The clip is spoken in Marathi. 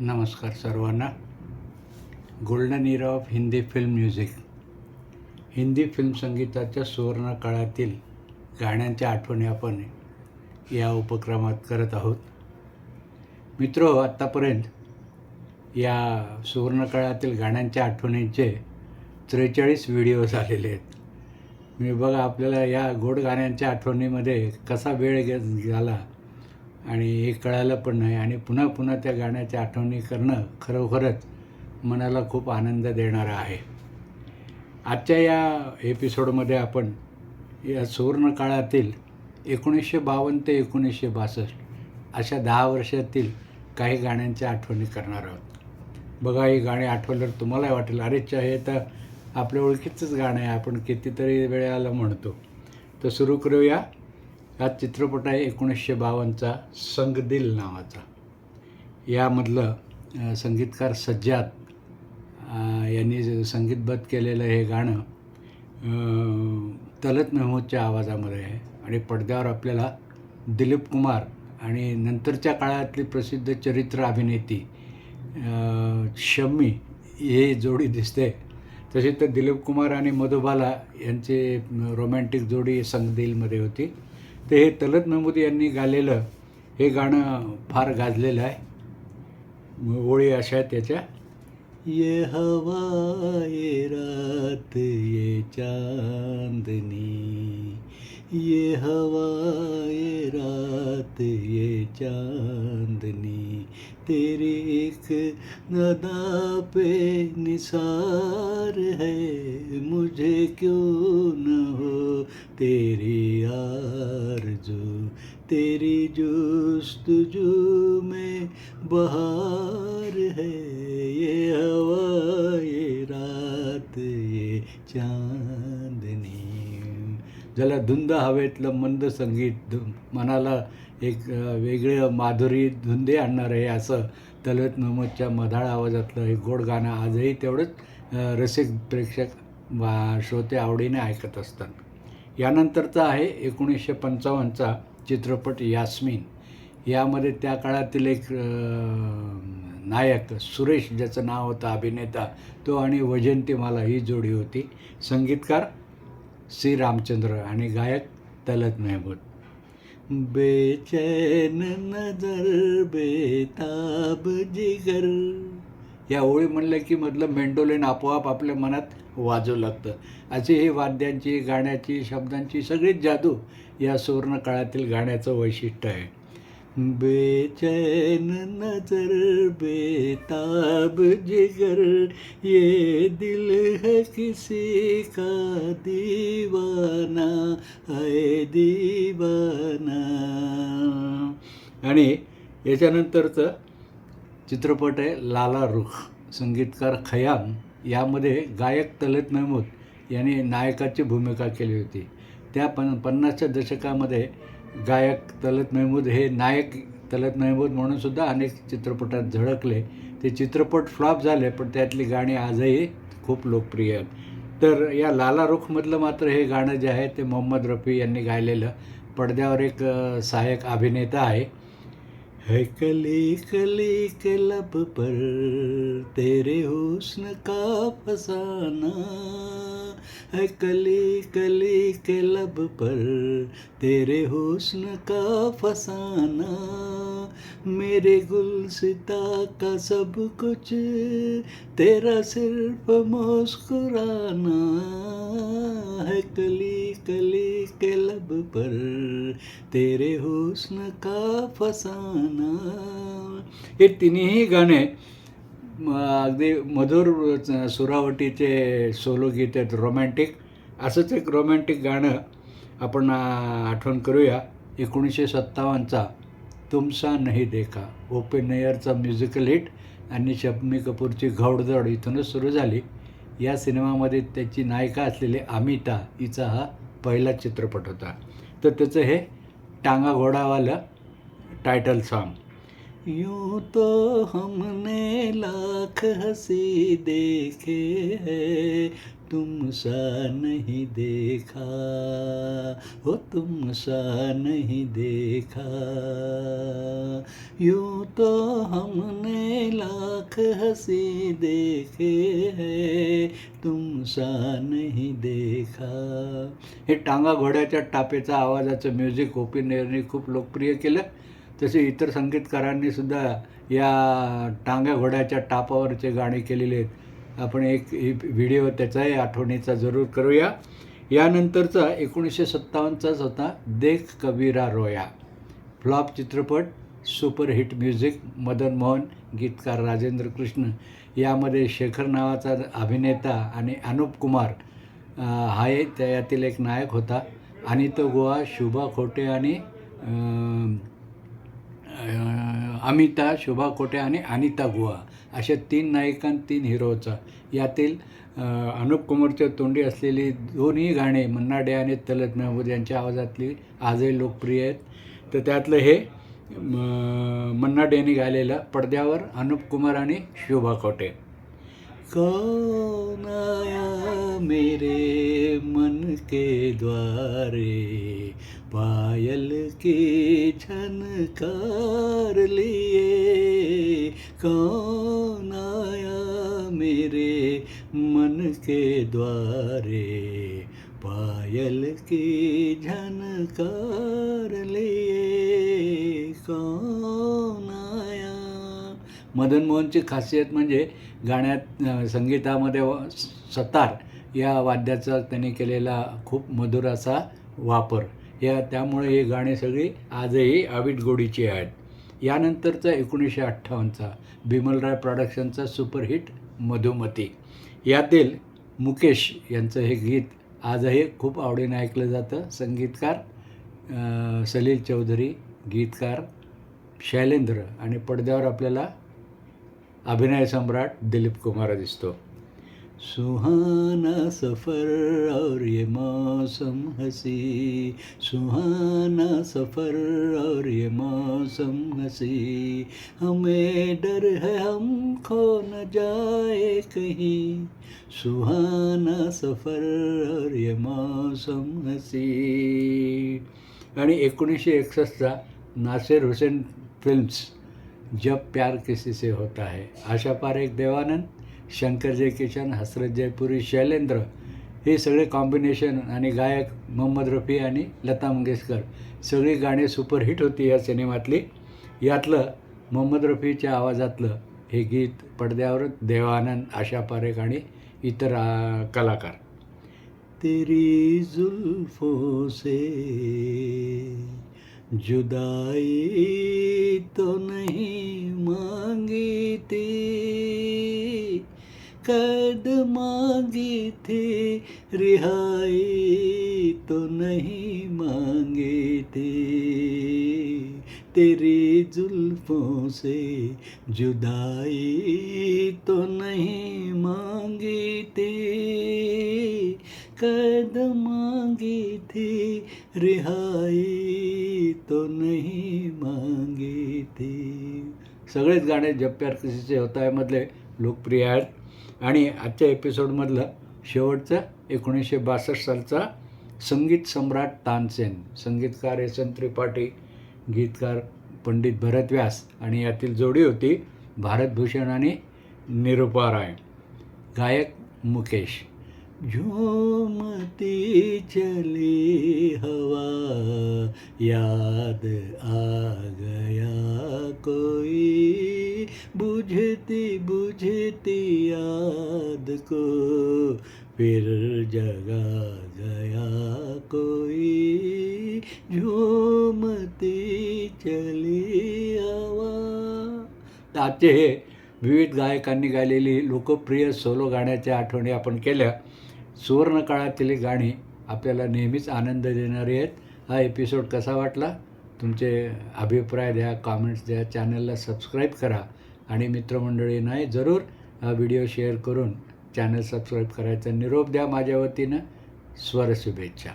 नमस्कार सर्वांना. Golden era of Hindi film music Hindi film संगीताच्या सुवर्ण काळातील गाण्यांच्या आठवणी आपण या उपक्रमात करत आहोत. मित्र आत्तापर्यंत या सुवर्ण काळातील गाण्यांच्या आठवणींचे त्रेचाळीस व्हिडिओ झालेले आहेत. मी बघा आपल्याला या गोड गाण्यांच्या आठवणीमध्ये कसा वेळ गे झाला आणि हे कळालं पण नाही. आणि पुन्हा पुन्हा त्या गाण्याच्या आठवणी करणं खरोखरच मनाला खूप आनंद देणारं आहे. आजच्या या एपिसोडमध्ये आपण या सुवर्ण काळातील एकोणीसशे बावन्न ते एकोणीसशे बासष्ट अशा दहा वर्षातील काही गाण्यांच्या आठवणी करणार आहोत. बघा ही गाणी आठवल्यावर तुम्हालाही वाटेल अरेच्या हे तर आपल्या ओळखीचंच गाणं आहे आपण कितीतरी वेळेला म्हणतो. तर सुरू करूया. हा चित्रपट आहे एकोणीसशे बावन्नचा संगदिल नावाचा. यामधलं संगीतकार सज्जाद यांनी संगीतबद्ध केलेलं हे गाणं तलत महमूदच्या आवाजामध्ये आहे आणि पडद्यावर आपल्याला दिलीप कुमार आणि नंतरच्या काळातली प्रसिद्ध चरित्र अभिनेती शम्मी हे जोडी दिसते. तशी तर दिलीप कुमार आणि मधुबाला यांची रोमॅन्टिक जोडी संगदिलमध्ये होती. ते हे तलत महमूद यांनी गालेलं हे गाणं फार गाजलेलं आहे. ओळी अशा आहेत त्याच्या. ये हवा ये रात ये चांदनी. ये हवा ये रात ये चांदनी. तेरी एक नदा पे निसार है, मुझे क्यों न हो तेरी आरज़ू तेरी जुस्तजू में बहार है। ये हवा, ये रात, ये चांदनी ज्याला धुंद हवेतलं मंद संगीत धु- मनाला एक वेगळं माधुरी धुंदे आणणारं आहे असं तलत महमदच्या मधाळ आवाजातलं हे गोड गाणं आजही तेवढंच रसिक प्रेक्षक श्रोते आवडीने ऐकत असतात. यानंतरचा आहे एकोणीसशे पंचावन्नचा चित्रपट यास्मिन. यामध्ये त्या काळातील एक नायक सुरेश ज्याचं नाव होतं अभिनेता तो आणि वैजंतीमाला ही जोडी होती. संगीतकार सी रामचंद्र आणि गायक तलत महमूद बेचैन नजर बेताब जिगर. या ओळी म्हणलं की मधलं मेंडोलेन आपोआप आपल्या मनात वाजू लागतं. अशी ही वाद्यांची गाण्याची शब्दांची सगळीच जादू या सुवर्ण काळातील गाण्याचं वैशिष्ट्य आहे. बेचैन नजर बेताब जिगर। ये दिल है किसी का दीवाना है दीवाना। आणि याच्यानंतरचं चित्रपट आहे लाला रुख संगीतकार खयाम. यामध्ये गायक तलत महमूद यांनी नायकाची भूमिका केली होती. त्या पन पन्नासच्या दशकामध्ये गायक तलत महमूद हे नायक तलत महमूद म्हणून सुद्धा अनेक चित्रपटात झळकले. ते चित्रपट फ्लॉप झाले पण त्यातली गाणी आजही खूप लोकप्रिय आहेत. तर या लाला रुखमधलं मात्र हे गाणं जे आहे ते मोहम्मद रफी यांनी गायलेलं. पडद्यावर एक सहाय्यक अभिनेता आहे. है कली कली के लब पर तेरे हुस्न का फसाना। है कली कली के लब पर तेरे हुस्न का फसाना। मेरे गुलसिता का सब कुछ तेरा सिर्फ़ मुस्कुराना। है कली कली के लब पर तेरे हुस्न का फसाना। हे तिन्ही गाणे म, अगदी मधुर सुरावटीचे सोलो गीत आहेत रोमॅन्टिक असंच एक रोमॅन्टिक गाणं आपण आठवण करूया. एकोणीसशे सत्तावन्नचा तुमसा नाही देखा. ओपेन नयरचा म्युझिकल हिट आणि शम्मी कपूरची घौडदौड इथूनच सुरू झाली. या सिनेमामध्ये त्याची नायिका असलेली अमिता हिचा हा पहिला चित्रपट होता. तर त्याचं हे टांगा घोडावालं टायटल सॉन्ग यूं तो हमने लाख हंसी देखे है तुम सा नहीं देखा हो तुम सा नहीं देखा। यूं तो हमने लाख हसी देखे है तुम सा नहीं देखा। हे टांगा घोड्याच्या टापेचा आवाजाचं म्युझिक ओपिनियरने खूप लोकप्रिय केलं. तसे इतर संगीतकारांनी सुद्धा या टांग्या घोड्याच्या टापावरचे गाणे केलेले आहेत. आपण एक व्हिडिओ त्याचाही आठवणीचा जरूर करूया. यानंतरचा एकोणीसशे सत्तावन्नचाच होता देख कबीरा रोया. फ्लॉप चित्रपट सुपरहिट म्युझिक मदन मोहन गीतकार राजेंद्र कृष्ण. यामध्ये शेखर नावाचा अभिनेता आणि अनुप कुमार हा त्यातील एक नायक होता. आणि तो गोवा शुभा खोटे आणि अमिता शोभा कोटे आणि अनिता गुहा अशा तीन नायिका तीन हिरोचा. यातील अनुप कुमारच्या तोंडी असलेली दोन्ही गाणे मन्ना डे आणि तलत महमूद यांच्या आवाजातली आजही लोकप्रिय आहेत. तर त्यातलं हे म- मन्ना डेने गायलेलं पडद्यावर अनुप कुमार आणि शोभा कोटे. मेरे मन के द्वारे? पायल के झनकार लिए कौन आया मेरे मन के द्वारे? पायल की झनकार लिए कौन आया? मदन मोहनची खासियत म्हणजे गाण्यात संगीतामध्ये सतार या वाद्याचा त्यांनी केलेला खूप मधुर असा वापर. या त्यामुळे हे गाणे सगळी आजही आविट गोडीची आहेत. यानंतरचा एकोणीसशे अठ्ठावन्नचा बिमलराय प्रॉडक्शनचा सुपरहिट मधुमती. यातील मुकेश यांचं हे गीत आजही खूप आवडीने ऐकलं जातं. संगीतकार सलील चौधरी गीतकार शैलेंद्र आणि पडद्यावर आपल्याला अभिनय सम्राट दिलीप कुमार दिसतो. सुहाना सफ़र और ये मौसम हसी। सुहाना सफ़र और ये मौसम हसी। हमें डर है हम खो न जाए कहीं। सुहाना सफ़र और ये मौसम हसी। आणि एकोणीसशे एकसष्टचा नासिर हुसेन फिल्म्स जब प्यार किसी से होता है। आशा पारेख देवानंद। शंकर जयकिशन हसरत जयपुरी शैलेंद्र हे सगळे कॉम्बिनेशन आणि गायक मोहम्मद रफी आणि लता मंगेशकर. सगळी गाणी सुपरहिट होती या सिनेमातली. यातलं मोहम्मद रफीच्या आवाजातलं हे गीत पडद्यावर देवानंद आशा पारेख आणि इतर कलाकार. तेरी जुल्फों से जुदाई तो नहीं मांगी थी कैद मांगी थी रिहाई तो नहीं मांगे थे। तेरी जुल्फों से जुदाई तो नहीं मांगी थी। कैद मांगी थी रिहाई तो नहीं मांगी थी। सगळेच गाणे जब प्यार किसीचे होत आहे मधले लोकप्रिय आहेत. आणि आजच्या एपिसोडमधलं शेवटचं एकोणीसशे बासष्ट सालचा संगीत सम्राट तानसेन संगीतकार एस एन त्रिपाठी गीतकार पंडित भरत व्यास आणि यातील जोडी होती भारतभूषण आणि निरुपा राय. गायक मुकेश. झूमती चली हवा याद आ गया कोई। बुझती बुझती याद को फिर जगा गया कोई। झूमती चली हवा। आजचे विविध गायकांनी गायलेली लोकप्रिय सोलो गाण्याच्या आठवणी आपण केल्या. सुवर्णकाळातील गाणी आपल्याला नेहमीच आनंद देणारी आहेत. हा एपिसोड कसा वाटला? तुमचे अभिप्राय द्या कॉमेंट्स द्या. चॅनलला सबस्क्राईब करा. आणि मित्रमंडळींनाही जरूर हा व्हिडिओ शेअर करून चॅनल सबस्क्राईब करायचा निरोप द्या माझ्या वतीनं. स्वर शुभेच्छा.